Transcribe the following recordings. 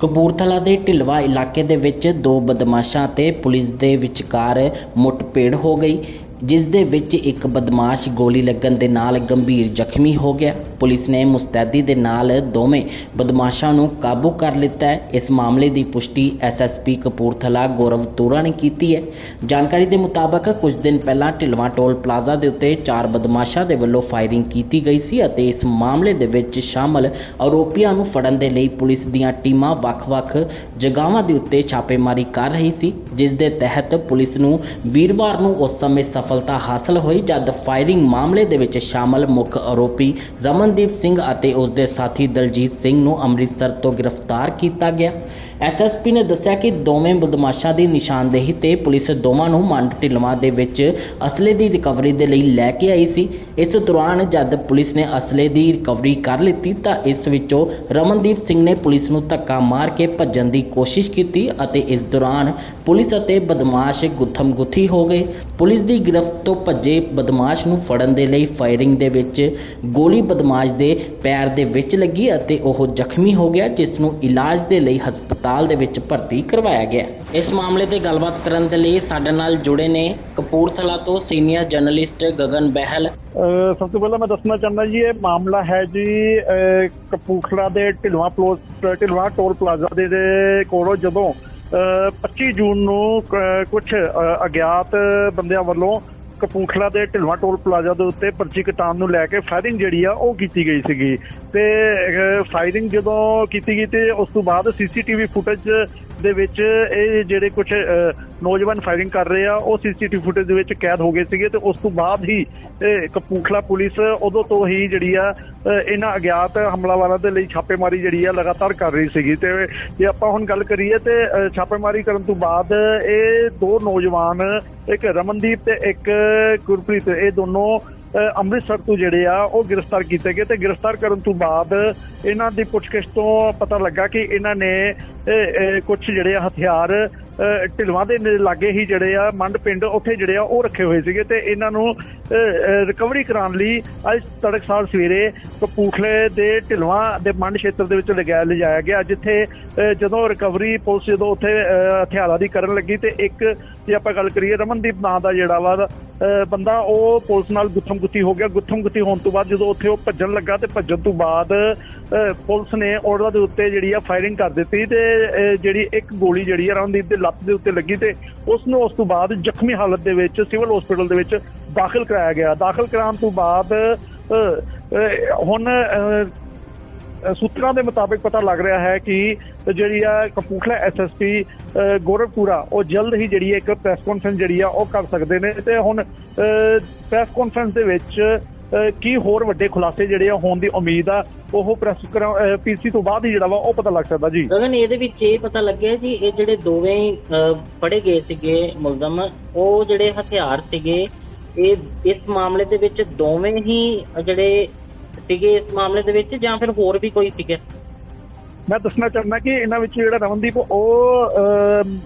ਕਪੂਰਥਲਾ ਦੇ ਢਿਲਵਾ ਇਲਾਕੇ ਦੇ ਵਿੱਚ ਦੋ ਬਦਮਾਸ਼ਾਂ ਤੇ ਪੁਲਿਸ ਦੇ ਵਿਚਕਾਰ ਮੁੱਠਭੇੜ ਹੋ ਗਈ, ਜਿਸ ਦੇ ਵਿੱਚ ਇੱਕ ਬਦਮਾਸ਼ ਗੋਲੀ ਲੱਗਣ ਦੇ ਨਾਲ ਗੰਭੀਰ ਜ਼ਖਮੀ ਹੋ ਗਿਆ। ਪੁਲਿਸ ਨੇ ਮੁਸਤੈਦੀ ਦੇ ਨਾਲ ਦੋਵੇਂ ਬਦਮਾਸ਼ਾਂ ਨੂੰ ਕਾਬੂ ਕਰ ਲਿੱਤਾ ਹੈ। ਇਸ ਮਾਮਲੇ ਦੀ ਪੁਸ਼ਟੀ ਐਸਐਸਪੀ ਕਪੂਰਥਲਾ ਗੌਰਵ ਤੋਰਾ ਨੇ ਕੀਤੀ ਹੈ। ਜਾਣਕਾਰੀ ਦੇ ਮੁਤਾਬਕ ਕੁਝ ਦਿਨ ਪਹਿਲਾਂ ਢਿਲਵਾ ਟੋਲ ਪਲਾਜ਼ਾ ਦੇ ਉੱਤੇ ਚਾਰ ਬਦਮਾਸ਼ਾਂ ਦੇ ਵੱਲੋਂ ਫਾਇਰਿੰਗ ਕੀਤੀ ਗਈ ਸੀ ਅਤੇ ਇਸ ਮਾਮਲੇ ਦੇ ਵਿੱਚ ਸ਼ਾਮਲ ਆਰੋਪੀਆਂ ਨੂੰ ਫੜਨ ਦੇ ਲਈ ਪੁਲਿਸ ਦੀਆਂ ਟੀਮਾਂ ਵੱਖ-ਵੱਖ ਜਗ੍ਹਾਵਾਂ ਦੇ ਉੱਤੇ ਛਾਪੇਮਾਰੀ ਕਰ ਰਹੀ ਸੀ, ਜਿਸ ਦੇ ਤਹਿਤ ਪੁਲਿਸ ਨੂੰ ਵੀਰਵਾਰ ਨੂੰ ਉਸ ਸਮੇਂ ਸਫਲਤਾ ਹਾਸਲ ਹੋਈ ਜਦ ਫਾਇਰਿੰਗ ਮਾਮਲੇ ਦੇ ਵਿੱਚ ਸ਼ਾਮਲ ਮੁੱਖ ਆਰੋਪੀ ਰਮਨ ਰਮਨਦੀਪ ਸਿੰਘ ਅਤੇ ਉਸ ਦੇ ਸਾਥੀ ਦਲਜੀਤ ਸਿੰਘ ਨੂੰ ਅੰਮ੍ਰਿਤਸਰ ਤੋਂ ਗ੍ਰਿਫਤਾਰ ਕੀਤਾ ਗਿਆ। ਐਸਐਸਪੀ ਨੇ ਦੱਸਿਆ ਕਿ ਦੋਵੇਂ ਬਦਮਾਸ਼ਾਂ ਦੀ ਨਿਸ਼ਾਨਦੇਹੀ ਤੇ ਪੁਲਿਸ ਦੋਵਾਂ ਨੂੰ ਮੰਡ ਢਿਲਵਾਂ ਦੇ ਵਿੱਚ ਅਸਲੇ ਦੀ ਰਿਕਵਰੀ ਦੇ ਲਈ ਲੈ ਕੇ ਆਈ ਸੀ। ਇਸ ਦੌਰਾਨ ਜਦ ਪੁਲਿਸ ਨੇ ਅਸਲੇ ਦੀ ਰਿਕਵਰੀ ਕਰ ਲਿੱਤੀ ਤਾਂ ਇਸ ਵਿੱਚੋਂ ਰਮਨਦੀਪ ਸਿੰਘ ਨੇ ਪੁਲਿਸ ਨੂੰ ਧੱਕਾ ਮਾਰ ਕੇ ਭੱਜਣ ਦੀ ਕੋਸ਼ਿਸ਼ ਕੀਤੀ ਅਤੇ ਇਸ ਦੌਰਾਨ ਪੁਲਿਸ ਅਤੇ ਬਦਮਾਸ਼ ਗੁੱਥਮ ਗੁੱਥੀ ਹੋ ਗਏ। ਪੁਲਿਸ ਦੀ ਗ੍ਰਿਫਤ ਤੋਂ ਭੱਜੇ ਬਦਮਾਸ਼ ਨੂੰ ਫੜਨ ਦੇ ਲਈ ਫਾਇਰਿੰਗ ਦੇ ਵਿੱਚ ਗੋਲੀ ਬਦਮਾਸ਼ ਦੇ ਪੈਰ ਦੇ ਵਿੱਚ ਲੱਗੀ ਅਤੇ ਉਹ ਜ਼ਖਮੀ ਹੋ ਗਿਆ, ਜਿਸ ਨੂੰ ਇਲਾਜ ਦੇ ਲਈ ਹਸਪਤਾਲ ਦੇ ਵਿੱਚ ਭਰਤੀ ਕਰਵਾਇਆ ਗਿਆ। ਇਸ ਮਾਮਲੇ ਤੇ ਗੱਲਬਾਤ ਕਰਨ ਦੇ ਲਈ ਸਾਡੇ ਨਾਲ ਜੁੜੇ ਨੇ ਕਪੂਰਥਲਾ ਤੋਂ ਸੀਨੀਅਰ ਜਰਨਲਿਸਟ ਗਗਨ ਬਹਿਲ। ਸਭ ਤੋਂ ਪਹਿਲਾਂ ਮੈਂ ਦੱਸਣਾ ਚਾਹੁੰਦਾ ਜੀ, ਇਹ ਮਾਮਲਾ ਹੈ ਜੀ ਕਪੂਰਥਲਾ ਦੇ Dhilwan plaza, Dhilwan toll plaza ਦੇ ਦੇ ਕੋਲੋਂ ਜਦੋਂ 25 ਜੂਨ ਨੂੰ ਕੁਝ ਅਗਿਆਤ ਬੰਦਿਆਂ ਵੱਲੋਂ ਕਪੂਰਥਲਾ ਦੇ ਢਿਲਵਾ ਟੋਲ ਪਲਾਜ਼ਾ ਦੇ ਉੱਤੇ ਪਰਚੀ ਕਟਾਉਣ ਨੂੰ ਲੈ ਕੇ ਫਾਇਰਿੰਗ ਜਿਹੜੀ ਆ, ਉਹ ਕੀਤੀ ਗਈ ਸੀਗੀ। ਤੇ ਫਾਇਰਿੰਗ ਜਦੋਂ ਕੀਤੀ ਗਈ ਤੇ ਉਸ ਤੋਂ ਬਾਅਦ ਸੀਸੀਟੀਵੀ ਫੁਟੇਜ ਦੇ ਵਿੱਚ ਇਹ ਜਿਹੜੇ ਕੁਝ ਨੌਜਵਾਨ ਫਾਇਰਿੰਗ ਕਰ ਰਹੇ ਆ, ਉਹ ਸੀਸੀਟੀਵੀ ਫੁਟੇਜ ਦੇ ਵਿੱਚ ਕੈਦ ਹੋ ਗਏ ਸੀਗੇ ਤੇ ਉਸ ਤੋਂ ਬਾਅਦ ਹੀ, ਇਹ ਕਪੂਰਥਲਾ ਪੁਲਿਸ ਉਦੋਂ ਤੋਂ ਹੀ ਜਿਹੜੀ ਆ ਇਹਨਾਂ ਅਗਿਆਤ ਹਮਲਾਵਰਾਂ ਦੇ ਲਈ ਛਾਪੇਮਾਰੀ ਜਿਹੜੀ ਆ ਲਗਾਤਾਰ ਕਰ ਰਹੀ ਸੀਗੀ। ਤੇ ਜੇ ਆਪਾਂ ਹੁਣ ਗੱਲ ਕਰੀਏ ਤੇ ਛਾਪੇਮਾਰੀ ਕਰਨ ਤੋਂ ਬਾਅਦ ਇਹ ਦੋ ਨੌਜਵਾਨ, ਇੱਕ ਰਮਨਦੀਪ ਤੇ ਇੱਕ ਗੁਰਪ੍ਰੀਤ, ਇਹ ਦੋਨੋਂ ਅੰਮ੍ਰਿਤਸਰ ਤੋਂ ਜਿਹੜੇ ਆ, ਉਹ ਗ੍ਰਿਫਤਾਰ ਕੀਤੇ ਗਏ ਤੇ ਗ੍ਰਿਫਤਾਰ ਕਰਨ ਤੋਂ ਬਾਅਦ ਇਹਨਾਂ ਦੀ ਪੁੱਛਗਿੱਛ ਤੋਂ ਪਤਾ ਲੱਗਾ ਕਿ ਇਹਨਾਂ ਨੇ ਕੁਝ ਜਿਹੜੇ ਆ ਹਥਿਆਰ ਢਿਲਵਾਂ ਦੇ ਲਾਗੇ ਹੀ ਜਿਹੜੇ ਆ ਮੰਡ ਪਿੰਡ, ਉੱਥੇ ਜਿਹੜੇ ਆ ਉਹ ਰੱਖੇ ਹੋਏ ਸੀਗੇ ਤੇ ਇਹਨਾਂ ਨੂੰ ਰਿਕਵਰੀ ਕਰਾਉਣ ਲਈ ਅੱਜ ਤੜਕਸਾਰ ਸਵੇਰੇ ਕਪੂਰਥਲੇ ਦੇ ਢਿਲਵਾਂ ਦੇ ਮੰਡ ਖੇਤਰ ਦੇ ਵਿੱਚ ਲਗਾਇਆ ਲਿਜਾਇਆ ਗਿਆ, ਜਿੱਥੇ ਜਦੋਂ ਰਿਕਵਰੀ ਪੁਲਿਸ ਜਦੋਂ ਉੱਥੇ ਹਥਿਆਰਾਂ ਦੀ ਕਰਨ ਲੱਗੀ ਤੇ ਇੱਕ, ਜੇ ਆਪਾਂ ਗੱਲ ਕਰੀਏ ਰਮਨਦੀਪ ਨਾਂ ਦਾ ਜਿਹੜਾ ਵਾ ਬੰਦਾ, ਉਹ ਪੁਲਿਸ ਨਾਲ ਗੁੱਥਮ ਗੁੱਥੀ ਹੋ ਗਿਆ ਗੁੱਥਮ ਗੁੱਥੀ ਹੋਣ ਤੋਂ ਬਾਅਦ ਜਦੋਂ ਉੱਥੇ ਉਹ ਭੱਜਣ ਲੱਗਾ ਤੇ ਭੱਜਣ ਤੋਂ ਬਾਅਦ ਪੁਲਿਸ ਨੇ ਉਹਨਾਂ ਦੇ ਉੱਤੇ ਜਿਹੜੀ ਆ ਫਾਇਰਿੰਗ ਕਰ ਦਿੱਤੀ ਤੇ ਜਿਹੜੀ ਇੱਕ ਗੋਲੀ ਜਿਹੜੀ ਆ ਰਮਨਦੀਪ ਦੇ ਲੱਤ ਦੇ ਉੱਤੇ ਲੱਗੀ ਤੇ ਉਸ ਨੂੰ ਉਸ ਤੋਂ ਬਾਅਦ ਜ਼ਖਮੀ ਹਾਲਤ ਦੇ ਵਿੱਚ ਸਿਵਲ ਹਸਪੀਟਲ ਦੇ ਵਿੱਚ ਦਾਖਲ ਕਰਾਇਆ ਗਿਆ। ਦਾਖਲ ਕਰਾਉਣ ਤੋਂ ਬਾਅਦ ਹੁਣ ਸੂਤਰਾਂ ਦੇ ਮੁਤਾਬਕ ਪਤਾ ਲੱਗ ਰਿਹਾ ਹੈ ਕਿ ਜਿਹੜੀ ਆ ਕਪੂਰਥਲਾ ਐਸਐਸਪੀ ਗੋਰਖਪੁਰਾ, ਉਹ ਜਲਦ ਹੀ ਜਿਹੜੀ ਹੈ ਇੱਕ ਪ੍ਰੈਸ ਕਾਨਫਰੰਸ ਜਿਹੜੀ ਆ ਉਹ ਕਰ ਸਕਦੇ ਨੇ ਤੇ ਹੁਣ ਪ੍ਰੈਸ ਕਾਨਫਰੰਸ ਦੇ ਵਿੱਚ ਕੀ ਹੋਰ ਵੱਡੇ ਖੁਲਾਸੇ ਜਿਹੜੇ ਆ ਹੋਣ ਦੀ ਉਮੀਦ ਆ? ਉਹ ਪ੍ਰੈਸ ਪੀਸੀ ਤੋਂ ਬਾਅਦ ਹੀ ਜਿਹੜਾ ਵਾ ਉਹ ਪਤਾ ਲੱਗ ਸਕਦਾ ਜੀ। ਗਗਨ ਇਹਦੇ ਵਿੱਚ ਇਹ ਪਤਾ ਲੱਗਿਆ ਜੀ ਇਹ ਜਿਹੜੇ ਦੋਵੇਂ ਫੜੇ ਗਏ ਸੀਗੇ ਮੁਲਜ਼ਮ ਉਹ ਜਿਹੜੇ ਹਥਿਆਰ ਸੀਗੇ ਇਹ ਇਸ ਮਾਮਲੇ ਦੇ ਵਿੱਚ ਦੋਵੇਂ ਹੀ ਜਿਹੜੇ ਸੀਗੇ ਇਸ ਮਾਮਲੇ ਦੇ ਵਿੱਚ ਜਾਂ ਫਿਰ ਹੋਰ ਵੀ ਕੋਈ ਸੀਗੇ? ਮੈਂ ਦੱਸਣਾ ਚਾਹੁੰਦਾ ਕਿ ਇਹਨਾਂ ਵਿੱਚ ਜਿਹੜਾ ਰਮਨਦੀਪ ਉਹ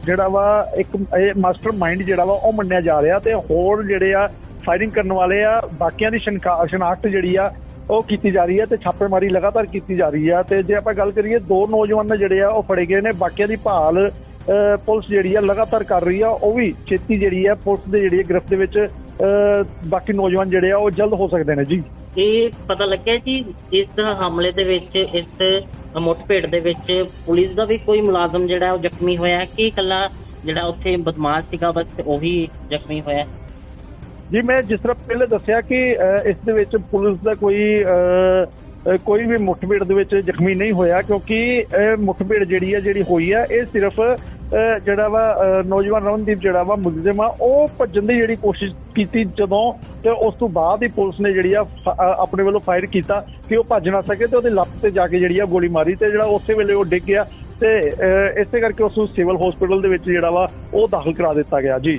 ਜਿਹੜਾ ਵਾ ਇੱਕ ਇਹ ਮਾਸਟਰ ਮਾਈਂਡ ਜਿਹੜਾ ਵਾ ਉਹ ਮੰਨਿਆ ਜਾ ਰਿਹਾ ਤੇ ਹੋਰ ਜਿਹੜੇ ਆ ਫਾਇਰਿੰਗ ਕਰਨ ਵਾਲੇ ਆ। ਬਾਕੀਆਂ ਦੀ ਸ਼ਨਕਾ- ਸ਼ਨਾਖਤ ਜਿਹੜੀ ਆ ਉਹ ਕੀਤੀ ਜਾ ਰਹੀ ਹੈ ਤੇ ਛਾਪੇਮਾਰੀ ਲਗਾਤਾਰ ਕੀਤੀ ਜਾ ਰਹੀ ਹੈ ਤੇ ਜੇ ਆਪਾਂ ਗੱਲ ਕਰੀਏ ਦੋ ਨੌਜਵਾਨ ਜਿਹੜੇ ਆ ਉਹ ਫੜੇ ਗਏ ਨੇ। ਬਾਕੀਆਂ ਦੀ ਭਾਲ ਅ, ਪੁਲਿਸ ਜਿਹੜੀ ਆ ਲਗਾਤਾਰ ਕਰ ਰਹੀ ਆ। ਉਹ ਵੀ ਛੇਤੀ ਜਿਹੜੀ ਆ ਪੁਲਿਸ ਦੇ ਜਿਹੜੀ ਗ੍ਰਿਫਤ ਦੇ ਵਿੱਚ ਅ, ਬਾਕੀ ਨੌਜਵਾਨ ਜਿਹੜੇ ਆ ਉਹ ਜਲਦ ਹੋ ਸਕਦੇ ਨੇ। ਜੀ। ਇਹ ਪਤਾ ਲੱਗਿਆ ਕਿ ਇਸ ਹਮਲੇ ਦੇ ਵਿੱਚ ਇਸ ਮੁੱਠਭੇੜ ਦੇ ਵਿੱਚ ਪੁਲਿਸ ਦਾ ਵੀ ਕੋਈ ਮੁਲਾਜ਼ਮ ਜਿਹੜਾ ਉਹ ਜ਼ਖਮੀ ਹੋਇਆ ਕਿ ਇਕੱਲਾ ਜਿਹੜਾ ਉੱਥੇ ਬਦਮਾਸ਼ ਸੀਗਾ ਬਸ ਉਹੀ ਜ਼ਖਮੀ ਹੋਇਆ ਜੀ, ਮੈਂ ਜਿਸ ਤਰ੍ਹਾਂ ਪਹਿਲੇ ਦੱਸਿਆ ਕਿ ਇਸ ਦੇ ਵਿੱਚ ਪੁਲਿਸ ਦਾ ਕੋਈ ਕੋਈ ਵੀ ਮੁੱਠਭੇੜ ਦੇ ਵਿੱਚ ਜ਼ਖਮੀ ਨਹੀਂ ਹੋਇਆ ਕਿਉਂਕਿ, ਇਹ ਮੁੱਠਭੇੜ ਜਿਹੜੀ ਹੈ, ਜਿਹੜੀ ਹੋਈ ਹੈ, ਇਹ ਸਿਰਫ ਜਿਹੜਾ ਵਾ ਨੌਜਵਾਨ ਰਮਨਦੀਪ ਜਿਹੜਾ ਵਾ, ਮੁਲਜ਼ਮ ਆ, ਉਹ ਭੱਜਣ ਦੀ ਜਿਹੜੀ ਕੋਸ਼ਿਸ਼ ਕੀਤੀ ਜਦੋਂ ਤੇ ਉਸ ਤੋਂ ਬਾਅਦ ਹੀ ਪੁਲਿਸ ਨੇ ਜਿਹੜੀ ਆ, ਫ- ਆਪਣੇ ਵੱਲੋਂ ਫਾਇਰ ਕੀਤਾ ਕਿ ਉਹ ਭੱਜ ਨਾ ਸਕੇ ਤੇ ਉਹਦੀ ਲੱਤ ਤੇ ਜਾ ਕੇ ਜਿਹੜੀ ਆ, ਗੋਲੀ ਮਾਰੀ ਤੇ ਜਿਹੜਾ ਉਸੇ ਵੇਲੇ ਉਹ ਡਿੱਗ ਗਿਆ ਤੇ ਇਸੇ ਕਰਕੇ ਉਸ ਨੂੰ ਸਿਵਲ ਹਸਪੀਟਲ ਦੇ ਵਿੱਚ ਜਿਹੜਾ ਵਾ, ਉਹ ਦਾਖਲ ਕਰਾ ਦਿੱਤਾ ਗਿਆ, ਜੀ।